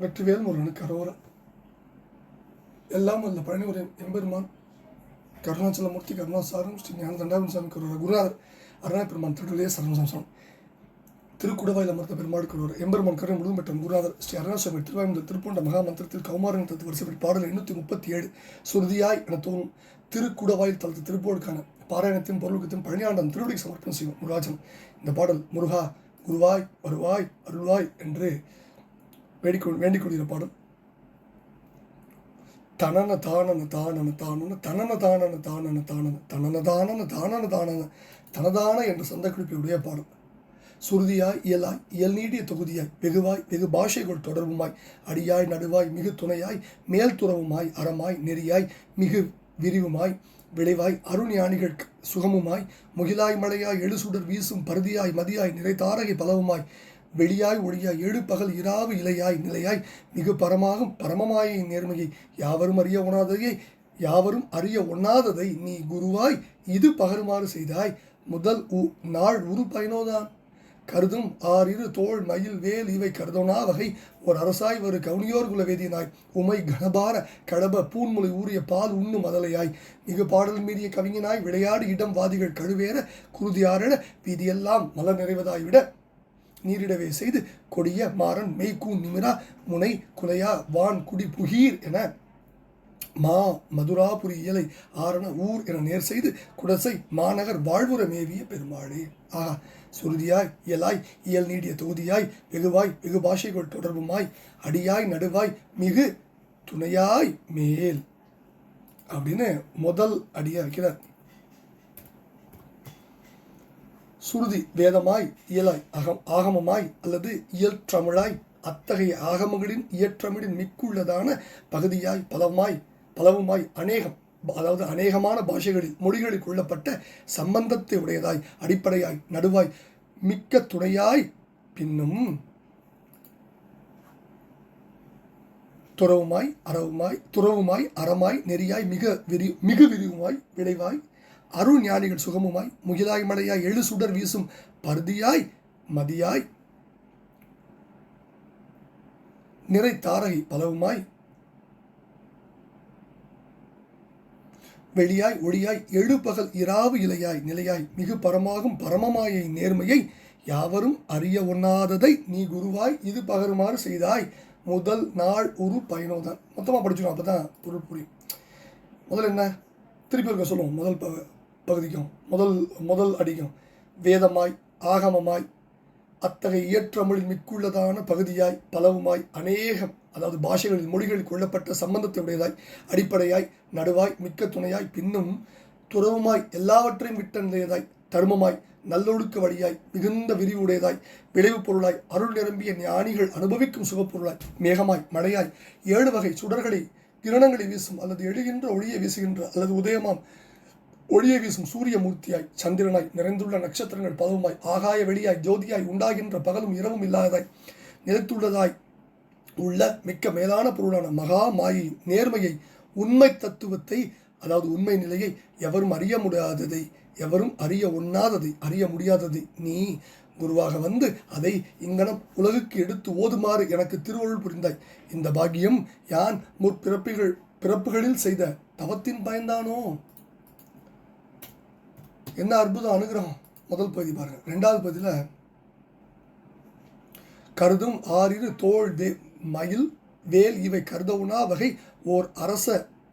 வெற்றிவேல் முருகனுக்கு அரோரா எல்லாம் அல்ல பழனிமுறையின் எம்பெருமான் கருணாச்சலமூர்த்தி கருணாசாரம் ஸ்ரீ ஞான தண்டாபன் சாமி கருவர் குருநாதர் அருணா பெருமான் திருடலே சரணசம்சம் திருக்குடவாயில் அமர்ந்த பெருமாள் கருவர் எம்பெருமான் கருணை முழுதும் பெற்ற குருநாதர் ஸ்ரீ அருணாசாமி திருவாயுந்த திருப்பூண்ட மகாமந்திரத்தில் கௌமாரன் தத்து வரிசைப்படி பாடல் எண்ணூற்றி முப்பத்தி ஏழு சுருதியாய் என தோணும் திருக்குடவாயில் தளத்து திருப்போருக்கான பாராயணத்தின் பொருளுக்கத்தின் பழனியாண்டம் திருவடிக்கு சமர்ப்பணம் செய்யும் முருகாஜன் இந்த பாடல் முருகா குருவாய் வருவாய் அருள்வாய் என்று வேடிக்கொள் வேண்டிக் கொள்கிற பாடல் தனன தானன தானன தானன தனன தானன தானன தானன தனன தானன தானன தானன தனதான என்ற சந்த பாடல். சுருதியாய் இயலாய் இயல் நீடிய தொகுதியாய் வெகுவாய் வெகு பாஷைகள் தொடர்புமாய் அடியாய் நடுவாய் மிகு துணையாய் மேல் துறவுமாய் அறமாய் நெறியாய் மிகு விரிவுமாய் விளைவாய் அருஞானிகள் சுகமுமாய் முகிலாய் மலையாய் எழுசுடர் வீசும் பருதியாய் மதியாய் நிறைதாரகை பலவுமாய் வெளியாய் ஒளியாய் ஏழு பகல் இராவு இலையாய் நிலையாய் மிகு பரமாகும் பரமமாய நேர்மையை யாவரும் அறிய உணாததையை யாவரும் அறிய ஒண்ணாததை நீ குருவாய் இது பகருமாறு செய்தாய். முதல் உ நாள் உரு பயனோதான். கருதும் ஆறிரு தோள் மயில் வேல் இவை கருதோனா வகை. ஒரு அரசாய் ஒரு கவுனியோர் குலவேதியனாய் உமை கணபார கடப பூன்முலை ஊறிய பால் உண்ணு மதலையாய் மிகு பாடல் மீறிய கவிஞனாய் விளையாடு இடம் வாதிகள் கழுவேற குருதியாரென வீதியெல்லாம் மலர் நிறைவதாய் விட நீரிடவே செய்து கொடிய மாறன் மெய்கூ நிமிரா முனை குலையா வான் குடி புகீர் என. மா மதுராபுரி இயலை ஆரண ஊர் என நேர் செய்து குடசை மாநகர் வாழ்வுற மேவிய பெருமாளே. ஆஹா சுருதியாய் இயலாய் இயல் நீடிய தொகுதியாய் வெகுவாய் வெகு பாஷைகள் தொடர்புமாய் அடியாய் நடுவாய் மிகு துணையாய் மேல். அப்படின்னு முதல் அடியாக வைக்கிறார். சுருதி வேதமாய் இயலாய் அகம் ஆகமமாய் அல்லது இயற்றமிழாய் அத்தகைய ஆகமங்களின் இயற்றமிழின் மிக்குள்ளதான பகுதியாய் பலமாய் பலவுமாய் அநேகம் அதாவது அநேகமான பாஷைகளில் மொழிகளில் கொள்ளப்பட்ட சம்பந்தத்தை உடையதாய் அடிப்படையாய் நடுவாய் மிக்க துணையாய் பின்னும் துறவுமாய் அறவுமாய் துறவுமாய் அறமாய் நெறியாய் மிக விரி மிகு விரிவுமாய் விளைவாய் அருள் ஞானிகள் சுகமுமாய் முகிலாய் மலையாய் எழு சுடர் வீசும் பருதியாய் மதியாய் நிறை தாரகை பலவுமாய் வெளியாய் ஒளியாய் எழுபகல் இராவு இலையாய் நிலையாய் மிகு பரமாகும் பரமமாயை நேர்மையை யாவரும் அறிய ஒண்ணாததை நீ குருவாய் இது பகருமாறு செய்தாய். முதல் நாள் ஒரு பயனோதான் மொத்தமாக படிச்சிடும் அப்போ தான் பொருள் புரியும். முதல்ல என்ன? திருப்பி இருக்க சொல்லுவோம். முதல் ப பகுதிக்கும் முதல் முதல் அடிக்கும். வேதமாய் ஆகமமாய் அத்தகைய இயற்றமிழில் மிக்குள்ளதான பகுதியாய் பலவுமாய் அநேகம் அதாவது பாஷைகளில் மொழிகளில் கொள்ளப்பட்ட சம்பந்தத்தை உடையதாய் அடிப்படையாய் நடுவாய் மிக்க துணையாய் பின்னும் துறவுமாய் எல்லாவற்றையும் விட்ட தருமமாய் நல்லொழுக்க வழியாய் மிகுந்த விரிவுடையதாய் விளைவு பொருளாய் அருள் நிரம்பிய ஞானிகள் அனுபவிக்கும் சுகப்பொருளாய் மேகமாய் மழையாய் ஏழு வகை சுடர்களை கிரணங்களை வீசும் அல்லது எழுகின்ற ஒளியை வீசுகின்ற அல்லது உதயமாம் ஒளியை வீசும் சூரிய மூர்த்தியாய் சந்திரனாய் நிறைந்துள்ள நட்சத்திரங்கள் பதவுமாய் ஆகாய வெளியாய் ஜோதியாய் உண்டாகின்ற பகலும் இரவும் இல்லாததாய் நிலைத்துள்ளதாய் உள்ள மிக்க மேலான பொருளான மகா மாயை நேர்மையை உண்மை தத்துவத்தை அதாவது உண்மை நிலையை எவரும் அறிய முடியாததை எவரும் அறிய ஒண்ணாததை அறிய முடியாததை நீ குருவாக வந்து அதை இங்கனம் உலகுக்கு எடுத்து ஓதுமாறு எனக்கு திருவருள் புரிந்தாய். இந்த பாக்கியம் யான் முற்பிறப்புகள் பிறப்புகளில் செய்த தவத்தின் பயன்தானோ? என்ன அற்புதம் அனுகிரகம்? முதல் பகுதி பாருங்க. ரெண்டாவது பகுதியில் கருதும் ஆறிரு தோல் தே மயில் வேல் இவை கருதவுனா வகை ஓர் அரச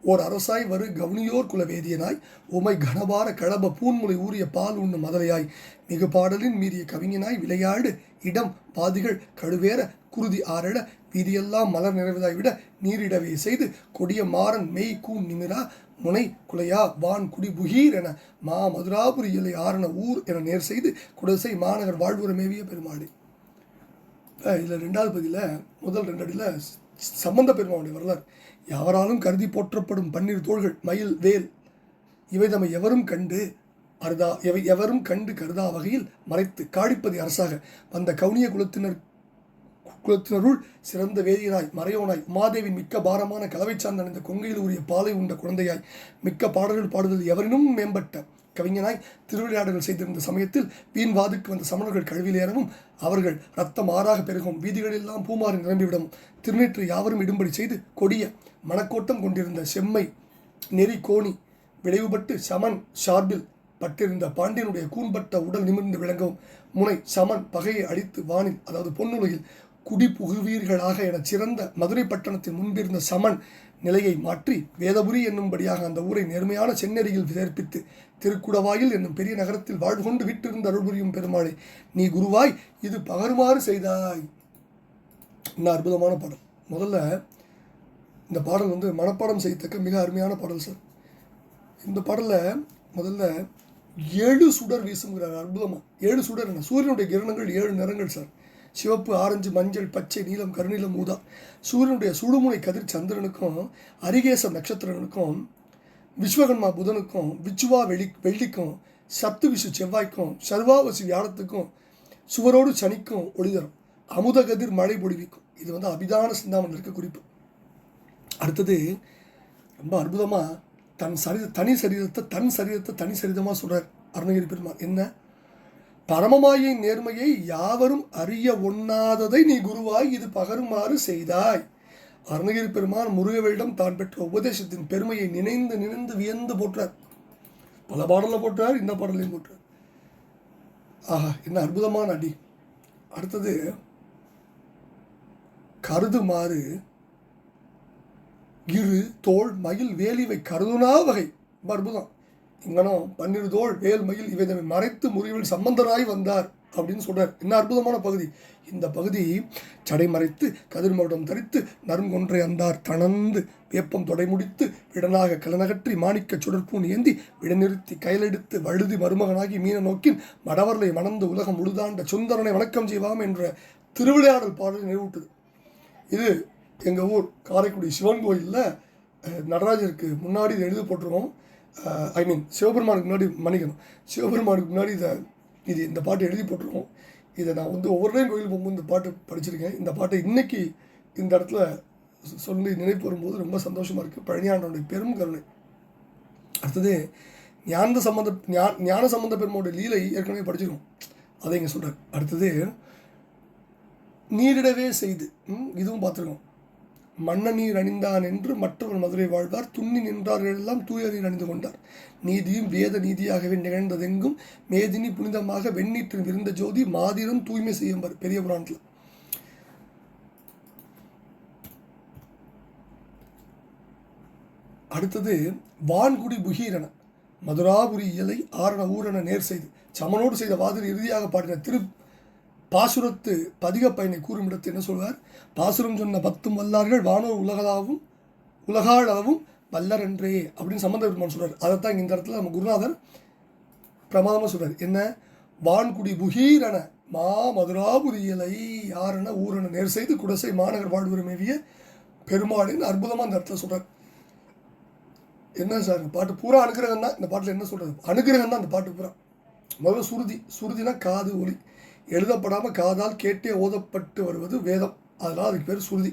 ஓர் அரசாய் வரு கவனியோர் குலவேதியனாய் உமை கனபார கழப பூன்முலை ஊறிய பால் உண்ணும் மதலையாய் மிகு பாடலின் மீறிய கவிஞனாய் விளையாடு இடம் பாதிகள் கழுவேற குருதி ஆரட வீதியெல்லாம் மலர் நிறைவதாய் விட நீரிடவே செய்து கொடிய மாறன் மெய் கூன் நிமிரா முனை குலையா வான் குடி புகீர் என மா மதுராபுரி இலை ஆரண ஊர் என நேர் செய்து குடசை மாநகர் வாழ்வுரமேவிய பெருமாடு இதில் ரெண்டாவது பதியில் முதல் ரெண்டு அடியில் சம்பந்த பெருமாவுடைய வரலாறு. யாவராலும் கருதி போற்றப்படும் பன்னீர் தோள்கள் மயில் வேல் இவை தம்மை எவரும் கண்டு அருதா எவை எவரும் கண்டு கருதா வகையில் மறைத்து காடிப்பதி அரசாக வந்த கவுனிய குலத்தினர் குலத்தினருள் சிறந்த வேதியனாய் மறையோனாய் உமாதேவின் மிக்க பாரமான கலவை சார்ந்த அணிந்த கொங்கையில் உரிய பாலை உண்ட குழந்தையாய் மிக்க பாடல்கள் பாடுதல் எவரினும் மேம்பட்ட கவிஞனாய் திருவிளையாடல்கள் செய்திருந்த சமயத்தில் வீண்வாதுக்கு வந்த சமணர்கள் கழுவிலேறவும் அவர்கள் ரத்தம் ஆறாக பெருகும். வீதிகளெல்லாம் பூமாறி நிரம்பிவிடும். திருநீற்று யாவரும் இடும்படி செய்து கொடிய மனக்கோட்டம் கொண்டிருந்த செம்மை நெறி கோணி விளைவுபட்டு சமன் சார்பில் பட்டிருந்த பாண்டியனுடைய கூன்பட்ட உடல் நிமிர்ந்து விளங்கவும் முனை சமன் பகையை அழித்து வானில் அதாவது பொன்னுலகில் குடி புகுவீர்களாக என சிறந்த மதுரை பட்டணத்தின் முன்பிருந்த சமன் நிலையை மாற்றி வேதபுரி என்னும்படியாக அந்த ஊரை நேர்மையான செந்நெறியில் சேர்ப்பித்து திருக்குடவாயில் என்னும் பெரிய நகரத்தில் வாழ்வு கொண்டு விட்டிருந்த அருள்புரியும் பெருமாளை நீ குருவாய் இது பகருமாறு செய்தாய். இன்னும் அற்புதமான பாடல். முதல்ல இந்த பாடல் வந்து மனப்பாடம் செய்யத்தக்க மிக அருமையான பாடல் சார். இந்த பாடலில் முதல்ல ஏழு சுடர் வீசுங்கிறார் அற்புதமாக ஏழு சுடர் என்ன? சூரியனுடைய கிரணங்கள் ஏழு நிறங்கள் சார். சிவப்பு ஆரஞ்சு மஞ்சள் பச்சை நீலம் கருநீலம் ஊதா சூரியனுடைய சுடுமுனை கதிர் சந்திரனுக்கும் அரிகேச நட்சத்திரனுக்கும் விஸ்வகர்மா புதனுக்கும் விச்சுவா வெளி வெள்ளிக்கும் சத்து விசு செவ்வாய்க்கும் சர்வாவசி வியாழத்துக்கும் சுவரோடு சனிக்கும் ஒளிதரும். அமுத கதிர் மழை பொழிவிக்கும். இது வந்து அபிதான சிந்தாமன் இருக்க குறிப்பு. அடுத்தது ரொம்ப அற்புதமாக தன் சரி தனி சரீரத்தை தன் சரீரத்தை தனி சரிதமாக சொல்கிறார் அருணகிரி பெருமாள். என்ன? பரமமாயை நேர்மையை யாவரும் அறிய ஒண்ணாததை நீ குருவாய் இது பகருமாறு செய்தாய். அருணகிரி பெருமான் முருகவேலிடம் தான் பெற்ற உபதேசத்தின் பெருமையை நினைந்து நினைந்து வியந்து போற்றார். பல பாடலில் போட்டார் இந்த பாடலையும் போட்டார் ஆஹா என்ன அற்புதமான அடி. அடுத்தது கருதுமாறு இரு தோல் மயில் வேலிவை கருதுனா வகை. அற்புதம். இங்கனம் பன்னிரு தோல் வேல் மயில் இவை தம்மை மறைத்து முறிவில் சம்பந்தராய் வந்தார் அப்படின்னு சொல்றார். என்ன அற்புதமான பகுதி. இந்த பகுதி சடை மறைத்து கதிர்மகுடம் தரித்து நறுங்கொன்றை அந்தார் தணந்து வேப்பம் தொடை முடித்து விடனாக கலனகற்றி மாணிக்க சுடற்பூன் ஏந்தி விடநிறுத்தி கையிலெடுத்து வழுதி மருமகனாகி மீன நோக்கின் மடவர்களை மணந்து உலகம் முழுதாண்ட சுந்தரனை வணக்கம் செய்வாம் என்ற திருவிளையாடல் பாடலை நினைவூட்டுது. இது எங்கள் ஊர் காரைக்குடி சிவன் கோயிலில் நடராஜருக்கு முன்னாடி இதை எழுதி போட்டிருக்கோம். Uh, ஐ மீன் சிவபெருமானுக்கு முன்னாடி மன்னிக்கணும். சிவபெருமானுக்கு முன்னாடி இதை இது இந்த பாட்டு எழுதி போட்டிருக்கோம். இதை நான் வந்து ஒவ்வொரு டைம் கோயில் போகும்போது இந்த பாட்டு படிச்சிருக்கேன். இந்த பாட்டை இன்றைக்கி இந்த இடத்துல சொ- சொல்லி நினைப்பு வரும்போது ரொம்ப சந்தோஷமாக இருக்குது பழனியாண்டனுடைய பெரும் கருணை. அடுத்தது ஞான சம்பந்த ஞா ஞான சம்பந்த பெருமாவுடைய லீலை ஏற்கனவே படிச்சிருக்கோம். அதை இங்கே சொல்கிறார் அடுத்தது நீரிடவே செய்து ம், இதுவும் பார்த்துருக்கோம். மன்னநீர் அணிந்தான் என்று மற்றவர் மதுரை வாழ்வார். துண்ணி நின்றார்கள் எல்லாம் தூய நீர் அணிந்து கொண்டார். நீதியும் வேத நீதியாகவே நிகழ்ந்ததெங்கும் மேதினி புனிதமாக வெண்ணீற்றின் விருந்த ஜோதி மாதிரம் தூய்மை செய்யும்பார். பெரிய புராணத்தில். அடுத்தது வான்குடி புகீரன மதுராபுரி இயலை ஆரண ஊரண நேர் செய்து சமனோடு செய்த வாதில் இறுதியாக பாடின திரு பாசுரத்து பதிக பயனை கூறும் இடத்து என்ன சொல்வார்? பாசுரம் சொன்ன பத்தும் வல்லார்கள் வானோர் உலகளாவும் உலகாளவும் வல்லரென்றே அப்படின்னு சம்பந்த பெருமான் சொல்றார். அதைத்தான் இந்த இடத்துல நம்ம குருநாதர் பிரமாதமாக சொல்கிறார் என்ன? வான்குடி புகீரன மா மதுராபுரியலை இயலை ஊரன நேர் செய்து குடசை மாநகர் வாழ்வுரை மேவிய பெருமாளின் அற்புதமாக அந்த இடத்துல சொல்கிறார் என்ன சார் இந்த பாட்டு பூரா அனுகிரகம் தான் இந்த பாட்டில் என்ன சொல்கிறது அனுகிரகம் தான் அந்த பாட்டு பூரா. முதல்ல சுருதி. சுருதினா காது ஒளி எழுதப்படாமல் காதால் கேட்டே ஓதப்பட்டு வருவது வேதம். அதனால் அதுக்கு பேர் சுருதி.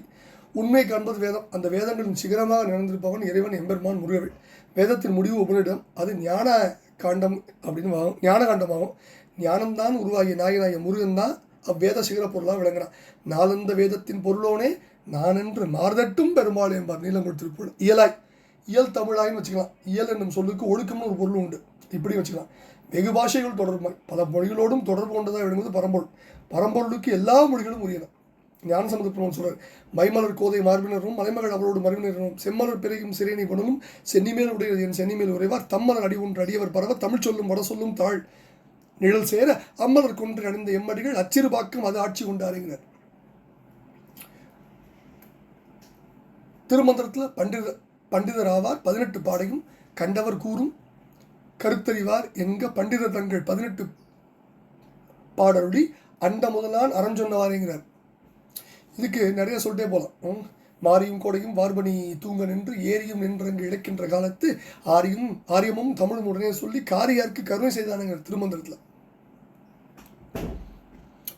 உண்மை காண்பது வேதம். அந்த வேதங்களின் சிகரமாக நினைந்திருப்பவன் இறைவன் எம்பெருமான் முருகவேல் வேதத்தின் முடிவு உபனிடம் அது ஞான காண்டம் அப்படின்னு ஆகும். ஞான காண்டமாகும். ஞானம்தான் உருவாகிய நாயனாகிய முருகன் தான் அவ்வேத சிகர பொருளாக விளங்குறான் நாளந்த வேதத்தின் பொருளோனே நான் என்று மார்தட்டும் பெருமாள் என்பார் நீலங்குடி திருப்பூர் இயலாய். இயல் தமிழாயின்னு வச்சுக்கலாம். இயல் என்னும் சொல்லுக்கு ஒழுக்கம்னு ஒரு பொருள் உண்டு. இப்படி வச்சுக்கலாம். வெகு பாஷைகள் தொடர்பாய் பல மொழிகளோடும் தொடர்பு கொண்டதாக விளங்குவது பரம்பொருள். பரம்பொருளுக்கு எல்லா மொழிகளும் உரியன. ஞான சமுதிரப்பன் சொல்றார் மைமலர் கோதை மார்பினரும் மலைமகள் அவரோடு மரபினரும் செம்மலர் பிறகும் சிறையினை குணலும் சென்னிமேல் உடையது என் சென்னிமேல் உறைவார். தம்மலர் அடி ஒன்று அடியவர் பரவ தமிழ் சொல்லும் வட சொல்லும் தாழ். நிழல் சேர அம்மலர் கொன்று அணிந்த எம்மடிகள் அச்சிறுபாக்கம் அது ஆட்சி கொண்டாருங்கிறார் திருமந்திரத்தில் பண்டித பண்டிதர் ஆவார் பதினெட்டு பாடையும் கண்டவர் கூறும் கருத்தறிவார் எங்க பண்டிதர் தங்கள் பதினெட்டு பாடருளி அண்ட முதலான் அறஞ்சொன்னவாருங்கிறார் இதுக்கு நிறைய சொல்லிட்டே போகலாம் மாரியும் கோடையும் வார்பணி தூங்க நின்று ஏரியும் நின்றங்கு இழைக்கின்ற காலத்து ஆரியும் ஆரியமும் தமிழும் உடனே சொல்லி காரியாருக்கு கருணை செய்தானுங்க திருமந்திரத்தில்.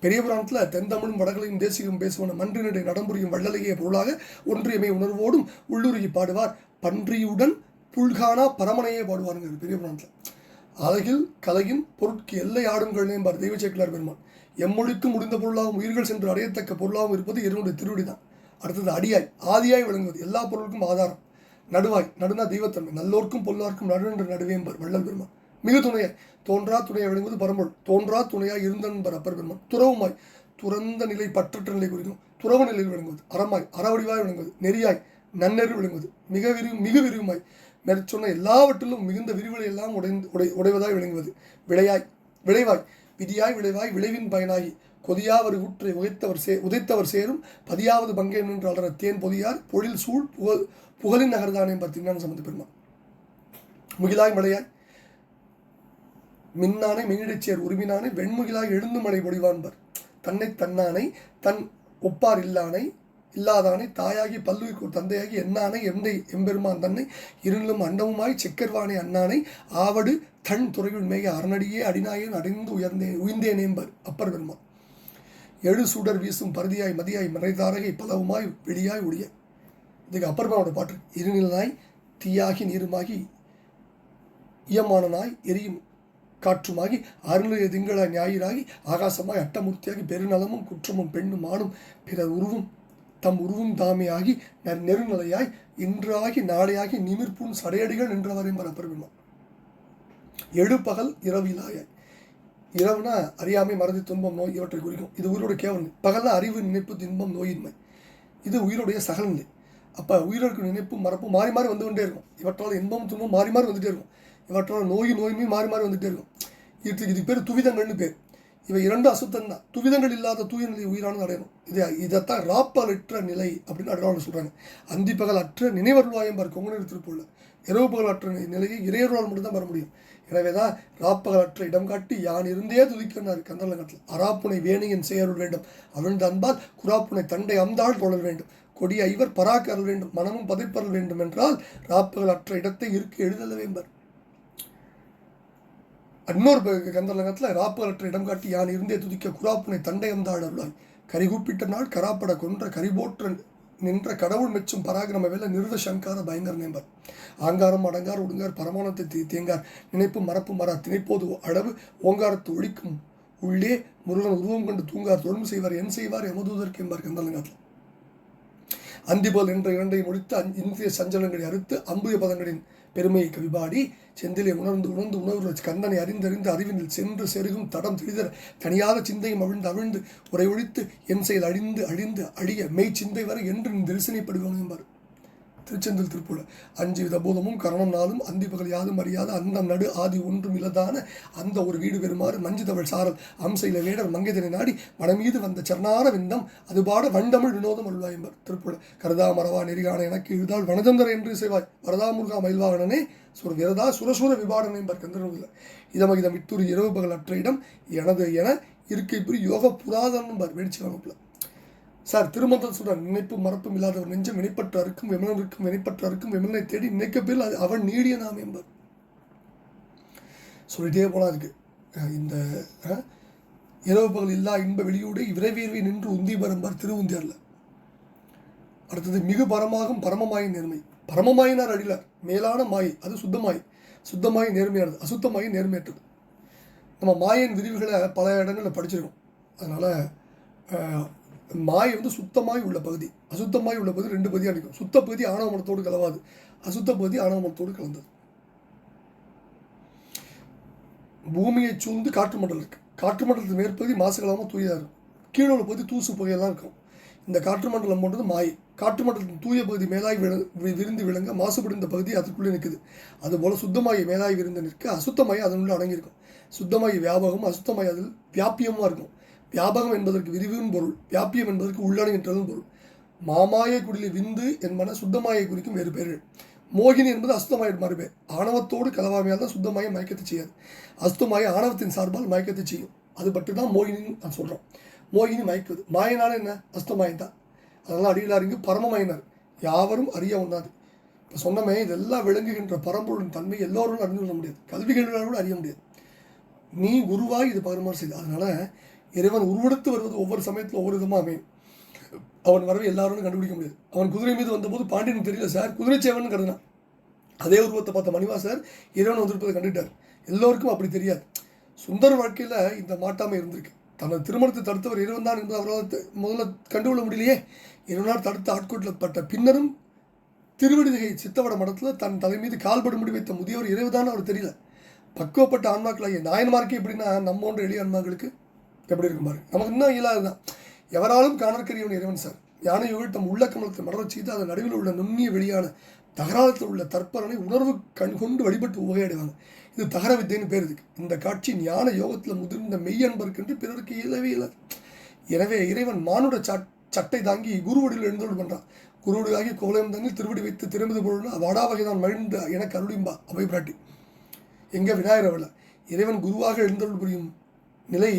பெரிய புராணத்தில் தென்தமிழும் வடகளையும் தேசியம் பேசுவன மன்றினுடைய நடம்புரியும் வள்ளலையே பொருளாக ஒன்றியமை உணர்வோடும் உள்ளுருகி பாடுவார். பன்றியுடன் புல்கானா பரமனையே பாடுவாருங்க பெரிய புராணத்தில். அழகில் கலையின் பொருட்கு எல்லை ஆடுங்கள் பார் தெய்வ சேக்கிலார் பெருமான். எம்மொழிக்கு முடிந்த பொருளாகவும் உயிர்கள் சென்று அடையத்தக்க பொருளாகவும் இருப்பது இறைவனுடைய திருவடி தான். அடுத்தது அடியாய். ஆதியாய் விளங்குவது. எல்லா பொருளுக்கும் ஆதாரம். நடுவாய். நடுனா தெய்வத்தன்மை. நல்லோர்க்கும் பொல்லார்க்கும் நடுவென்று நடுவேம்பர் வள்ளல் பெருமான். மிக துணையாய். தோன்றா துணையாய் விளங்குவது பரம்பொருள். தோன்றா துணையாய் இருந்தன்பர் அப்பர் பெருமான். துறவுமாய். துறந்த நிலை பற்றற்ற நிலை குறிக்கும். துறவு நிலையில் விளங்குவது. அறமாய். அறவடிவாய் விளங்குவது. நெறியாய். நன்னெறி விளங்குவது. மிக விரிவு மிக விரிவுமாய் மேற்சொன்ன எல்லாவற்றிலும் மிகுந்த விரிவுகளை எல்லாம் உடைந்து உடை உடைவதாய் விளங்குவது. விளையாய் விளைவாய். விதியாய் விளைவாய் விளைவின் பயனாகி. கொதியாவர் ஊற்றை உதைத்தவர் சே உதைத்தவர் சேரும். பதியாவது பங்கே நின்று அலற தேன் பொதியார். பொழில் சூழ் புகழ் புகழின் நகர்தானே பார்த்தீங்கன்னா சம்பந்த பெருமா முகிலாய் மலையாய். மின்னானை மின்னிடைச்சேர் உருவினானை. வெண்முகிலாய் எழுந்து மலை பொழிவான்பர். தன்னை தன்னானை தன் ஒப்பார் இல்லானை. இல்லாதானை தாயாகி பல்லுயிர் தந்தையாகி என்னானை எந்தை எம்பெருமான் தன்னை இருநிலும் அண்டமுமாய் செக்கர்வானை அண்ணானை ஆவடு தன் துறையுள் மேக அரணடியே அடிநாயன் அடைந்து உயர்ந்தேன் உயிர்ந்தேனேம்பர் அப்பர் பெருமான். எழு சுடர் வீசும் பருதியாய் மதியாய் மறைதாரகை பலவுமாய் வெளியாய் ஒளிய இதுக்கு அப்பர்மாவோட பாட்டு. இருநிலாய் தீயாகி நீருமாகி இயமானனாய் எரியும் காற்றுமாகி அருளிய திங்களாய் ஞாயிறாகி ஆகாசமாய் அட்டமூர்த்தியாகி பெருநலமும் குற்றமும் பெண்ணும் ஆணும் பிறர் உருவும் தம் உருவும் தாமையாகி ஆகி நர் நெருநிலையாய் இன்றாகி நாளையாகி நிமிர்ப்பும் சடையடிகள் நின்றவரையும் பரப்பெருமா எழுப்பகல் இரவிலாயாய் இரவுனா அறியாமை மறதி துன்பம் நோய் இவற்றை குறிக்கும். இது உயிரோட கேவலம் பகல்ல அறிவு நினைப்பு தின்பம் நோயின்மை. இது உயிருடைய சகல்நிலை அப்போ உயிரோடு நினைப்பு மறப்பு மாறி மாறி வந்து கொண்டே இருக்கும். இவற்றால் இன்பம் துன்பம் மாறி மாறி வந்துகிட்டே இருக்கும். இவற்றால் நோய் நோயுமே மாறி மாறி வந்துட்டே இருக்கும். இது இதுக்கு பேர் துவிதங்கள்னு பேர். இவை இரண்டு அசுத்தம் தான். துவிதங்கள் இல்லாத தூய நிலை உயிரானது அடையணும். இது இதைத்தான் ராப்பலற்ற நிலை அப்படின்னு அடையாளம் சொல்கிறாங்க அந்தி பகல் அற்ற நினைவருள்வாயம் பார் கொங்குனர் திருப்பூரில் இரவு பகல் அற்ற நிலையை இறையருளால் மட்டும்தான் வர முடியும். எனவே தான் ராப்பகலற்ற இடம் காட்டி யான் இருந்தே துதிக்கிறார் கந்தலங்கத்தில் அராப்புனை வேணியின் செயருள் வேண்டும். அவிழ்ந்த அன்பால் குராப்புனை தண்டை அம்தாள் தொடர் வேண்டும். கொடிய ஐவர் பராக்கரல் வேண்டும். மனமும் பதைப்பருள் வேண்டும் என்றால் ராப்பகல் அற்ற இடத்தை இருக்க எழுதல வேம்பர் இன்னொரு கந்தலங்கத்தில் ராப்பகலற்ற இடம் காட்டி யான் இருந்தே துதிக்க குராப்புனை தண்டை அம்தாள் அருளாய் கரிகூப்பிட்ட நாள் கராப்பட கொன்ற கரிபோற்ற நின்ற கடவுள் மெச்சும் பராக்கிரம வேலை நிருத சங்கார பயங்கர நேம்பர். ஆங்காரம் அடங்கார் ஒடுங்கார் பரமானத்தை தீ தேங்கார் நினைப்பு மறப்பு மரா திணைப்போது அளவு ஓங்காரத்து ஒழிக்கும். உள்ளே முருகன் உருவம் கொண்டு தூங்கார் தொழும் செய்வார். என் செய்வார் எமதூதற்கு என்பார் கந்தலங்காத்தில் அந்திபோல் என்ற இரண்டை முடித்து இந்திய சஞ்சலங்களை அறுத்து அம்புய பதங்களின் பெருமையை கவிபாடி செந்திலை உணர்ந்து உணர்ந்து உணர்வு கந்தனை அறிந்தறிந்து அறிவினில் சென்று செருகும் தடம் திரிதர தனியாத சிந்தையும் அவிழ்ந்து அவிழ்ந்து உரை ஒழித்து என் செயல் அழிந்து அழிந்து அழிய மெய் சிந்தை வரை என்று தரிசனைப்படுவாங்க என்பார். திருச்செந்தூர் திருப்பூர். அஞ்சு வித பூதமும் கரணம் நாளும் அந்தி பகல் யாதும் அறியாத அந்த நடு ஆதி ஒன்றும் இல்லதான அந்த ஒரு வீடு பெறுமாறு மஞ்சு தவள் சாரல் அம்சையில வேடர் மங்கைதனை நாடி மனமீது வந்த சரணான விந்தம் அதுபாட வண்டமிழ் வினோதம் அல்வாயம்பர் திருப்பூர். கருதா மரவா நெறிகான எனக்கு இழுதால் வனதந்தர் என்று செய்வாய் வரதாமுருகா மயில்வாகனனே சுர விரதா சுரசுர விபாடன் என்பர் இதம் இதமகிதம் இத்துரு இரவு பகல் அற்ற இடம் எனது என இருக்கை புரி யோக புராதனம் வெடிச்சு வகுப்பில் சார் திருமந்தம் சொல்கிறார் நினைப்பு மறப்பும் இல்லாதவர் நெஞ்சம் வினைப்பற்றாருக்கும் விமலனருக்கும் வினைப்பற்றாருக்கும் விமலனை தேடி நினைக்க பேர் அது அவன் நீடிய நாம் என்பர். சொல்லிட்டே போனா இருக்கு. இந்த இரவு பகல் இல்லா இன்ப வெளியூடே விரைவீர்வை நின்று உந்தி பரம்பார் திருவுந்தியார்ல. அடுத்தது மிகு பரமாகும் பரமமாயின் நேர்மை. பரமமாயினார் அடிலார். மேலான மாய் அது சுத்தமாய். சுத்தமாய் நேர்மையானது அசுத்தமாய் நேர்மையற்றது. நம்ம மாயின் விரிவுகளை பல இடங்களில் படிச்சிருக்கோம். அதனால் மாய் வந்து சுத்தமாய் உள்ள பகுதி. அசுத்தமாய் உள்ள பகுதி ரெண்டு பகுதியாக நிற்கும். சுத்த பகுதி ஆணவமனத்தோடு கலவாது. அசுத்த பகுதி ஆணவமனத்தோடு கலந்தது. பூமியை சூழ்ந்து காற்று மண்டலம் இருக்குது காற்று மண்டலத்து மேற்பகுதி மாசு தூயதாக இருக்கும். கீழே உள்ள பகுதி தூசு புகையெல்லாம் இருக்கும். இந்த காற்று மண்டலம் போன்றது மாய். காற்று மண்டலத்தின் தூய பகுதி மேலாய் விழ விருந்து விளங்க மாசுபடுந்த பகுதி அதுக்குள்ளே நிற்குது. அதுபோல் சுத்தமாய் மேலாய் விருந்து நிற்க அசுத்தமாய் அதனுள்ளே அடங்கியிருக்கும். சுத்தமாய் வியாபகம் அசுத்தமாய் அதில் வியாபியமாக இருக்கும். வியாபகம் என்பதற்கு விரிவின் பொருள் வியாபியம் என்பதற்கு உள்ளடங்கின்றதும் பொருள். மாமாய குடிலி விந்து என்பன சுத்தமாயை குறிக்கும் வேறு பேர்கள் மோகினி என்பது அசுத்தமாய மறுபேர் ஆணவத்தோடு கலவாமையால் தான் சுத்தமாய மயக்கத்தை செய்யாது. அசுத்தமாய ஆணவத்தின் சார்பால் மயக்கத்தை செய்யும். அது பற்றி தான் மோகினின்னு நான் சொல்கிறோம் மோகினி மயக்குது மாயனால என்ன? அஸ்தமாயம் தான். அதெல்லாம் அடியிலார் இங்கு பரமமயனர் யாவரும் அறிய ஒன்றாது இப்போ சொன்னமே இதெல்லாம் விளங்குகின்ற பரம்பொருளின் தன்மை எல்லோரும் அறிந்து கொள்ள முடியாது. கல்வி கூட அறிய முடியாது. நீ குருவாய் இது பகருமாறு செய்து அதனால் இறைவன் உருவெடுத்து வருவது ஒவ்வொரு சமயத்தில் ஒவ்வொரு விதமாக அமையும் அவன் வரவை எல்லாரும் கண்டுபிடிக்க முடியாது. அவன் குதிரை மீது வந்தபோது பாண்டியன் தெரியல சார் குதிரை சேவன் கருதினான் அதே உருவத்தை பார்த்த மணிவா சார் இறைவன் வந்திருப்பதை கண்டுட்டார். எல்லோருக்கும் அப்படி தெரியாது. சுந்தர் வாழ்க்கையில் இந்த மாட்டாமை இருந்திருக்கு. தனது திருமணத்தை தடுத்தவர் இறைவன் தான் என்பது அவரால் முதல்ல கண்டுகொள்ள முடியலையே. இருநாள் தடுத்து ஆட்கொள்ளப்பட்ட பின்னரும் திருவிடுதிகை சித்தவட மடத்தில் தன் தலை மீது கால்படு முடி வைத்த முதியவர் இறைவுதான் அவர் தெரியல. பக்குவப்பட்ட ஆன்மாக்களாகிய நாயன்மார்க்கே எப்படின்னா நம்ம ஒன்று எளிய ஆன்மாக்களுக்கு எப்படி இருக்கும் பாருங்க நமக்கு இன்னும் இயலாதுதான் எவராலும் காணற்கரியவன் இறைவன் சார். யானை யோகி தம் உள்ள கமலத்தை மலரச் செய்து அதன் நடுவில் உள்ள நுண்ணிய வெளியான தகராளத்தில் உள்ள தற்பரனை உணர்வு கண் கொண்டு வழிபட்டு உகையடைவாங்க இது தகர வித்தைன்னு பேர் இதுக்கு. இந்த காட்சி ஞான யோகத்தில் முதிர்ந்த மெய்யன்பருக்கென்று பிறருக்கு இயலவே இல்லை எனவே இறைவன் மானுட சட் சட்டை தாங்கி குருவடியில் எழுந்தோடு பண்ணுறான் குருவடியாகி கோலம் தங்கி திருவடி வைத்து திரும்பது பொருள் வாடா வகை தான் மகிழ்ந்த எனக்கு அருளிம்பா அவை பிராட்டி. எங்க விநாயகர் அவள? இறைவன் குருவாக எழுந்தருள் புரியும் நிலை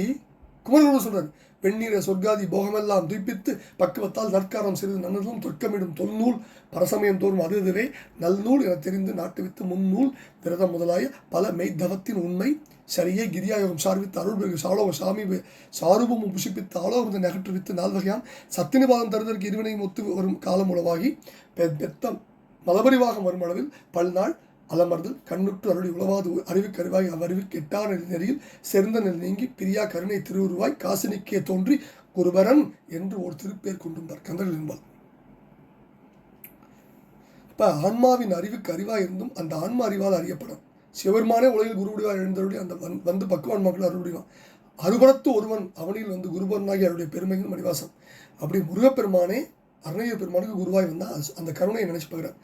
குமரகுரு சொல்றார். வெண்ணீரை சொர்க்காதி போகமெல்லாம் துய்ப்பித்து பக்குவத்தால் நற்காரம் சிறிது நன்னதும் துர்க்கமிடும் தொல்நூல் பரசமயம் தோறும் அது எதிரே நல்நூல் என தெரிந்து நாட்டுவித்து முன்னூல் விரதம் முதலாய பல மெய்தவத்தின் உண்மை சரியே கிரியாயோகம் சார்வித்து அருள்பெருகு சாலோக சாமி வே- சாரூபமும் புஷிப்பித்து ஆலோகத்தை நகற்றுவித்து நால்வகையாம் சத்தினிபாதம் தருதற்கு இருவினையும் ஒத்து வரும் காலம் உளவாகி பெத்தம் மலபரிவாகம் வரும் அளவில் பல்நாள் அலமர்தல் கண்ணுற்று அருளி உளவாது அறிவுக்கு அறிவாய் அவ்வறிவுக்கு எட்டான நெறியில் சிறந்த நெல் நீங்கி பிரியா கருணை திருவுருவாய் காசினிக்கே தோன்றி குருபரன் என்று ஒரு திருப்பேர் கொண்டுள்ளார் கந்தர்கள் என்பார் இப்போ ஆன்மாவின் அறிவுக்கு அறிவாய் இருந்தும் அந்த ஆன்மா அறிவால் அறியப்படும். சிவருமானே உலகில் குருவுடையார் எழுந்தருடைய அந்த வந் வந்து பக்குவான் மக்கள் அருள்புரிவான் அறுபடத்து ஒருவன் அவனில் வந்து குருபரனாகி அவருடைய பெருமையின் மணிவாசம். அப்படி முருகப்பெருமானே அருணைய பெருமானுக்கு குருவாய் வந்தால் அந்த கருணையை நினைச்சு பார்க்குறார்.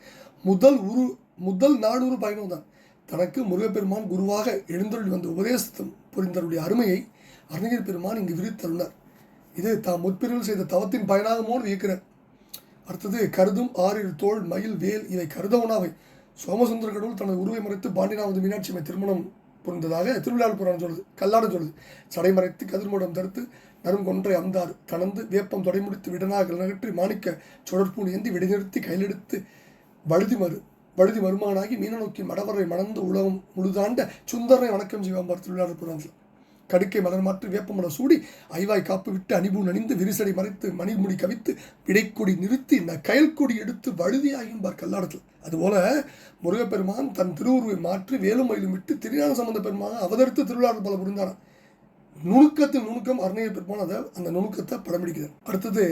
முதல் உரு முதல் நானூறு பயணம் தான் தனக்கு முருகப்பெருமான் குருவாக எழுந்தருள் வந்த உபதேசத்தம் புரிந்தருடைய அருமையை அறிஞர் பெருமான் இங்கு விரித்தருளார். இது தாம் முற்பிரிவில் செய்த தவத்தின் பயனாகமோடு வியக்கிறார். அடுத்தது கருதும் ஆறிரு தோள் மயில் வேல் இவை கருதவனாவை சோமசுந்தர கடவுள் தனது உருவை மறைத்து பாண்டினாவது மீனாட்சி அம்மை திருமணம் புரிந்ததாக திருவிழாவில் புராணம் சொல்லுது கல்லாடம் சொல்லுது. சடை மறைத்து கதிர்மூடம் தடுத்து நரும் கொன்றை அந்தார். தளர்ந்து வேப்பம் தொடைமுடித்து விடனாக நகற்றி மாணிக்க சுடற்பூன் ஏந்தி வெடிநிறுத்தி கையிலெடுத்து வழுதி மறு. பழுதி வருமானாகி மீன நோக்கி மடவரை மணந்து உலகம் முழுதாண்ட சுந்தரனை வணக்கம் செய்வாம்பார் திருவிழார் புராணத்தில் கடுக்கை மலர் மாற்றி வேப்பமலர் சூடி ஐவாய் காப்பு விட்டு அணிபூன் அணிந்து விரிசடை மறைத்து மணிமுடி கவித்து விடைக்கொடி நிறுத்தி ந கயல்கொடி எடுத்து வழுதியாகிம்பார் கல்லாடத்தில். அதுபோல முருகப்பெருமான் தன் திருவுருவை மாற்றி வேலுமயிலும் விட்டு திருஞான சம்பந்த பெருமான அவதரித்து திருவிழாவில் பல புரிந்தான நுணுக்கத்தின் நுணுக்கம் அருணைய பெருமான் அதை அந்த நுணுக்கத்தை படம் பிடிக்கிறார் அடுத்தது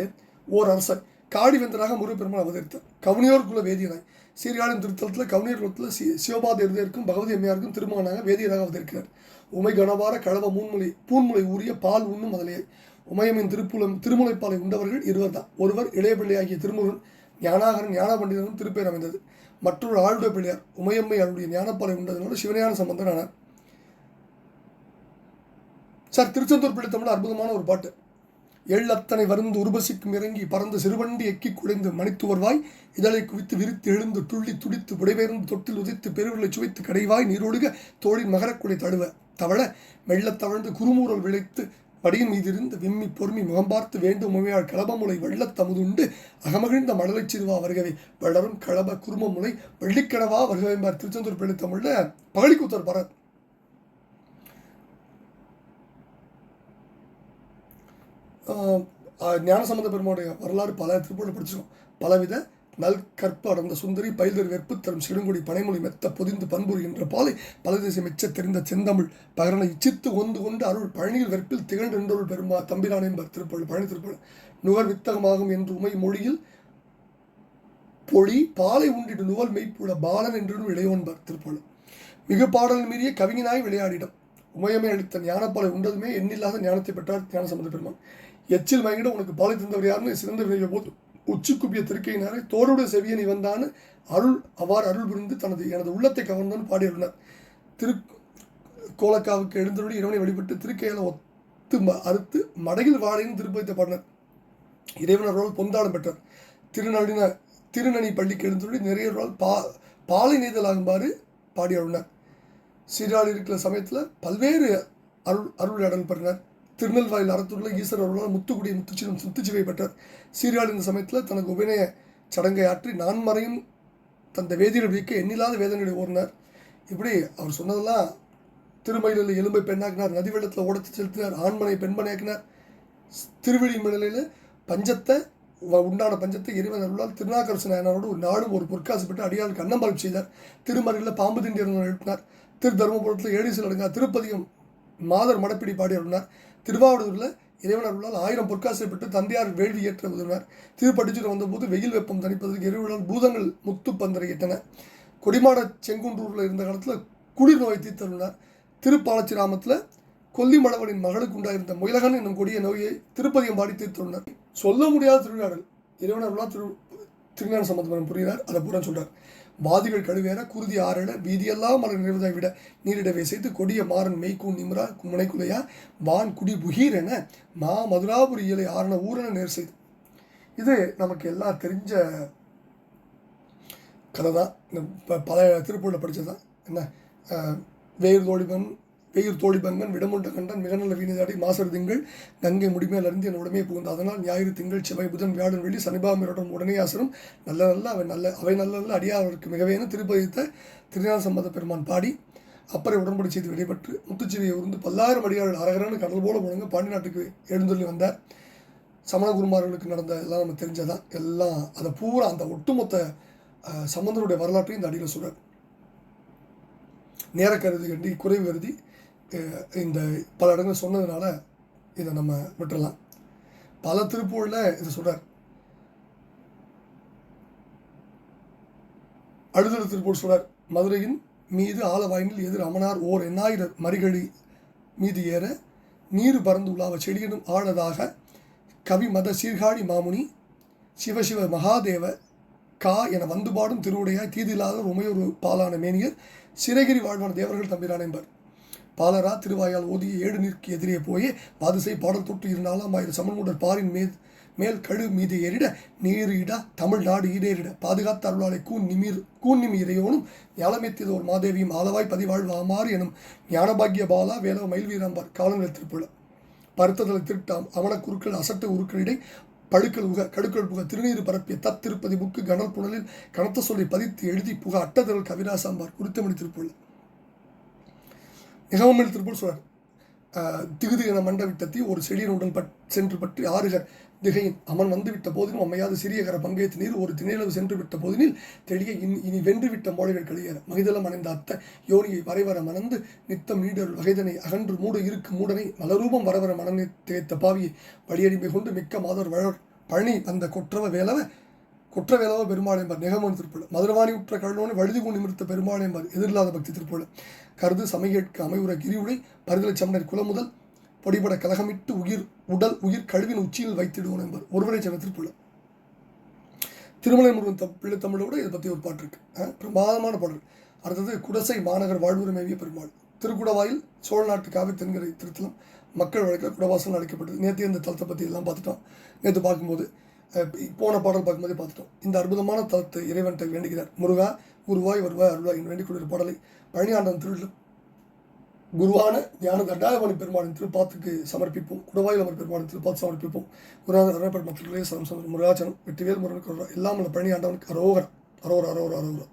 ஓர் அரசன் காடிவேந்தராக முருகப்பெருமான் அவதரித்தார். கவுனியோர் குல வேதியனாய் சீர்காழின் திருத்தலத்தில் கவுனியர் குலத்தில் சி சிவபாத இருதயருக்கும் பகவதி அம்மையாருக்கும் திருமகனாக வேதியராக அவதரிக்கிறார். உமை கணவார கழவ மூன்முலை பூன்முலை ஊறிய பால் உண்ணும் முதலையை உமையமின் திருப்புலம் திருமுலைப்பாலை உண்டவர்கள் இருவர் தான் ஒருவர் இளைய பிள்ளையாகிய திருமுருகன் ஞானாகரன் ஞான பண்டிதனும் திருப்பேர் அமைந்தது. மற்றொரு ஆளுடைய பிள்ளையார் உமையம்மை அவருடைய ஞானப்பாலை உண்டதனோடு சிவஞான சம்பந்தன் ஆனார். சார் திருச்செந்தூர் பிள்ளை தமிழ் அற்புதமான ஒரு பாட்டு. எள்ளத்தனை வருந்து உருபசிக்கும் இறங்கி பறந்து சிறுவண்டி எக்கி குடைந்து மணித்துவர்வாய் இதழை குவித்து விரித்து எழுந்து துள்ளி துடித்து புடைபெயர்ந்து தொட்டில் உதைத்து பெருவிலை சுவைத்து கடைவாய் நீரோடுக தோழின் மகரக்குடை தழுவ தவழ மெல்லத் தவழ்ந்து குறுமூரல் விளைத்து படியின் மீதிருந்து விம்மி பொறுமி முகம் பார்த்து வேண்டும் உமையாள் கலபமுலை வெள்ளத் தமுதுண்டு அகமகிழ்ந்த மடலைச் சிறுவா வருகவே. வளரும் கலப குருமமுலை வெள்ளிக்கடவா வருகவே திருச்செந்தூர் பிள்ளை தமிழில் பகழிக்கூத்தர் பரத் ஆஹ் ஆஹ் ஞானசம்பந்த பெருமானுடைய வரலாறு பல திருப்பூரில் படிச்சிருக்கோம். பலவித நல் கற்ப அடர்ந்த சுந்தரி பயில்தர் வெற்பு தரும் சிறுங்குடி பனைமொழி மெத்த பொதிந்து பண்புரிகின்ற பாலை பலதேசம் மெச்ச தெரிந்த செந்தமிழ் பகரனை இச்சித்து ஒந்து கொண்டு அருள் பழனியில் வெற்பில் திகழ்ந்தொருள் பெருமா தம்பிரான் என்பர் திருப்பள் பழனி திருப்பள் நுகர் வித்தகமாகும் என்று உமை மொழியில் பொழி பாலை உண்டிட்டு நுவல் மெய்ப்புல பாலன் என்றும் இளையோன்பர் திருப்பள் மிகு பாடல் மீறிய கவிஞனாய் விளையாடிடம். உமயமே அளித்த ஞானப்பாலை உண்டதுமே எண்ணில்லாத ஞானத்தை பெற்றார் ஞானசம்பந்த பெருமான். எச்சில் மயங்கிட உனக்கு பாலை தந்தவர் யாருன்னு சிறந்த வினைய போது. உச்சி குப்பிய திருக்கையினாரே தோருடைய செவியன் இவன்தான் அருள் அவ்வாறு அருள் புரிந்து தனது எனது உள்ளத்தை கவர்ந்தான் பாடியுள்ளார் திரு கோலக்காவுக்கு எழுந்தருளி இறைவனை வழிபட்டு திருக்கையால் ஒத்து ம- அறுத்து மடகில் வாழையும் திருப்பதித்த பாடினர். இறைவனரோல் பொந்தாடம் பெற்றார். திருநடின திருநனி பள்ளிக்கு எழுந்தருளி நிறைய பா பாலை நெய்தலாகுமாறு பாடி சீராளி இருக்கிற சமயத்தில் பல்வேறு அருள் அருள் இடம் பெறினார் திருநெல்வாயில் அறத்துள்ள ஈஸ்வரர் அருளால் முத்துக்குடி முத்துச்சிவம் முத்துச்சிவை பெற்றார். சீராளி இந்த சமயத்தில் தனக்கு உபநய சடங்கை ஆற்றி நான்மறையும் தந்த வேதியில் விதிக்க எண்ணில்லாத வேதனைகளை ஓடினார். இப்படி அவர் சொன்னதெல்லாம் திருமயிலில் எலும்பை பெண்ணாக்கினார் நதி வெள்ளத்தில் ஓடத்து செலுத்தினார் ஆண்மனை பெண்மனையாக்கினார் திருவிழி மணலில் பஞ்சத்தை வ- உண்டான பஞ்சத்தை இறைவன் அருளால் திருநாக்கரசு நாயனாரோடு ஒரு நாடும் ஒரு பொற்காசு பெற்று அடியாளுக்கு அன்னம்பால் செய்தார். திருமறையில் பாம்பு திண்டியர் எழுப்பினார். திரு தருமபுரத்தில் ஏடிசி அடங்கா திருப்பதியும் மாதர் மடப்பிடி பாடி அருளினார் திருவாவூரில் இறைவன் அருளால் ஆயிரம் பொற்காசை பெற்று தந்தையார் வேள்வி ஏற்ற உதவினார். திருப்பட்டிச்சுரம் வந்தபோது வெயில் வெப்பம் தணிப்பதற்கு எரிவிழால் பூதங்கள் முத்து பந்தரையிட்டன கொடிமாட செங்குன்றூரில் இருந்த காலத்தில் குளிர் நோய் தீர்த்தருளினார். திருப்பாலச்சிராமத்தில் கொல்லிமடவனின் மகளுக்கு உண்டாயிருந்த முயலகன் என்னும் கொடிய நோயை திருப்பதியம் பாடி தீர்த்துள்ளனர் சொல்ல முடியாத திருவிழாடல். இறைவன் அருளால் திரு திருஞான சம்பந்தம் புரிகிறார் அதை பூரா சொல்கிறார் வாதிகள் கழுவேற குருதி ஆறட வீதியெல்லாம் மலர் நிறுவதை விட நீரிடவே செய்து கொடிய மாறன் மெய்க்கூன் நிமிரா முனைக்குலையா வான் குடி புகீர் என மா மதுராபுரி இலை ஆறன ஊரென நேர் செய்து. இது நமக்கு எல்லாம் தெரிஞ்ச கதை தான் இந்த ப- பல திருப்பூரில் படித்தது தான் என்ன வேறு வேர் பெயர் தோழிபங்கன் விடமுண்ட கண்டன் மிக நல்ல வீணிதாடி மாசர் திங்கள் கங்கை முடிமையிலிருந்து அறிந்து என் உடமையை புகுந்த அதனால் ஞாயிறு திங்கள் செவ்வாய் புதன் வியாழன் வெள்ளி சனிபாமியருடன் உடனே ஆசனம் நல்ல நல்ல அவை நல்ல அவை நல்ல நல்ல அடியாருக்கு மிகவேன திருப்பதித்த திருநாள் சம்பந்த பெருமான் பாடி அப்பறை உடன்படி செய்து விடைபெற்று முத்துச்சிவியை உருந்து பல்லாயிரம் அடியார்கள் அரகரான கடல் போல முழங்க பாண்டி நாட்டுக்கு எழுந்தொள்ளி வந்தார். சமண குருமார்களுக்கு நடந்த எல்லாம் நம்ம தெரிஞ்சதான் எல்லாம் அதை பூரா அந்த ஒட்டுமொத்த அஹ், சம்பந்தருடைய வரலாற்றையும் இந்த அடியில் சொல்கிறார் நேர கருதி கண்டி குறைவு கருதி இந்த பல இடங்கள் சொன்னதுனால இதை நம்ம விட்டுறலாம். பல திருப்பூரில் இதை சொல்கிறார் அழுதல் திருப்பூர் சொல்கிறார் மதுரையின் மீது ஆலவாயினில் எதிர் அமனார் ஓர் எண்ணாயிரம் மறிகழி மீது ஏற நீர் பறந்து உலாவ செடியினும் ஆழதாக கவி மத சீர்காழி மாமுனி சிவசிவ மகாதேவ கா என வந்து பாடும் திருவுடையாய் தீதில்லாத உமையொரு பாலான மேனியர் சிறகிரி வாழ்வான தேவர்கள் தம்பிரான் என்பர். பாலரா திருவாயால் ஓதிய ஏடு நீர்க்கு எதிரே போயே பாதுசை பாடல் தொட்டு இரு நாலாம் ஆயிரம் சமன்முடர் பாரின் மேல் மேல் கழு மீது ஏறிட நீரிட தமிழ்நாடு ஈடேறிட பாதுகாத்த அருளாளை கூன் நிமிர் கூன் நிமி இறையோனும் ஒரு மாதேவியும் ஆலவாய் பதிவாழ்வாமாறு எனும் ஞானபாகிய பாலா வேலவ மயில்வீராம்பார் காலங்கள் திருப்புள்ள பருத்ததலை திருட்டாம் அவன குறுக்கள் அசட்டு உருக்களிடை பழுக்கள் உக கடுக்கள் புக திருநீர் பரப்பிய தத்திருப்பதி புக்கு கனல் புனலில் கனத்த சொல்லி பதித்து எழுதி புக அட்டதல் கவிராசாம்பார் குறித்தமணி திருப்புள்ள நிகமமில் திருப்பூர் சொல்றார் திகுதிகன என மண்ட விட்டத்தி ஒரு செடியின் உடல் பட் சென்று பற்றி ஆறுகர் திகையின் அவன் வந்து விட்ட போதினும் அம்மையாது சிறியகர பங்கேற்று நீர் ஒரு திணையளவு சென்று விட்ட போதினில் தெளிய இனி இனி வென்று விட்ட மோழைகள் கழியற. மகிதலம் அணைந்த அத்த யோனியை வரைவர மணந்து நித்தம் நீடர் வகைதனை அகன்று மூட இருக்கு மூடனை மலரூபம் வரவர மனநி திகைத்த பாவியை வழியடிமை கொண்டு மிக்க மாதர் வளர் பழனி அந்த கொற்றவ வேலவ குற்றவேலவ பெருமாள் என்பார். நிகமன் திருப்புள்ள மதுரவாணி உற்ற கழுனோனை வழுதி கொண்டு நிமிர்த்த பெருமாள் என்பார். எதிரில்லாத பக்தி திருப்புள்ள கருது சமையேட்கு அமைவுற கிரிவுடை பருதலை சமணர் குலமுதல் பொடிபட கலகமிட்டு உயிர் உடல் உயிர் கழுவின் உச்சியில் வைத்திடுவோம் என்பார். ஒருவரை சென்ற திருப்புள்ள திருமலை முருகன் தம் பிள்ளை தமிழோட இதை பற்றி ஒரு பாட்டு இருக்கு. அஹ், பிரமாதமான பாடல். அடுத்தது குடசை மாநகர் வாழ்வுரிமைவிய பெருமாள். திருக்குடவாயில் சோழ நாட்டு காவி தென்கரை திருத்தலம் மக்கள் வழக்கில் குடவாசல் அழைக்கப்பட்டது. நேற்று இந்த தளத்தை பற்றி எல்லாம் பார்த்துட்டோம். நேற்று பார்க்கும்போது போன பாடல் பார்க்கும்போதே பார்த்துட்டோம். இந்த அற்புதமான தளத்தை இறைவன்கிட்ட வேண்டுகிறார். முருகா குருவாய் வருவாய் அருள்வாய் என்று வேண்டிக் கொண்டிருக்கிற பாடலை பழனியாண்டன் திருவிழா குருவான ஞான தண்டாயமணி பெருமாளின் திருப்பாத்துக்கு சமர்ப்பிப்போம். குடவாயில் அமர் பெருமாளின் திருப்பாத்து சமர்ப்பிப்போம். குருநாதர் அருணப்பெருமாள் திருவிழே சரம் சமர் முருகாச்சனம் வெற்றிவேல் முருகன் எல்லாம் உள்ள பழனி ஆண்டவனுக்கு அரோகர் அரோகர் அரோகர் அரோகர்.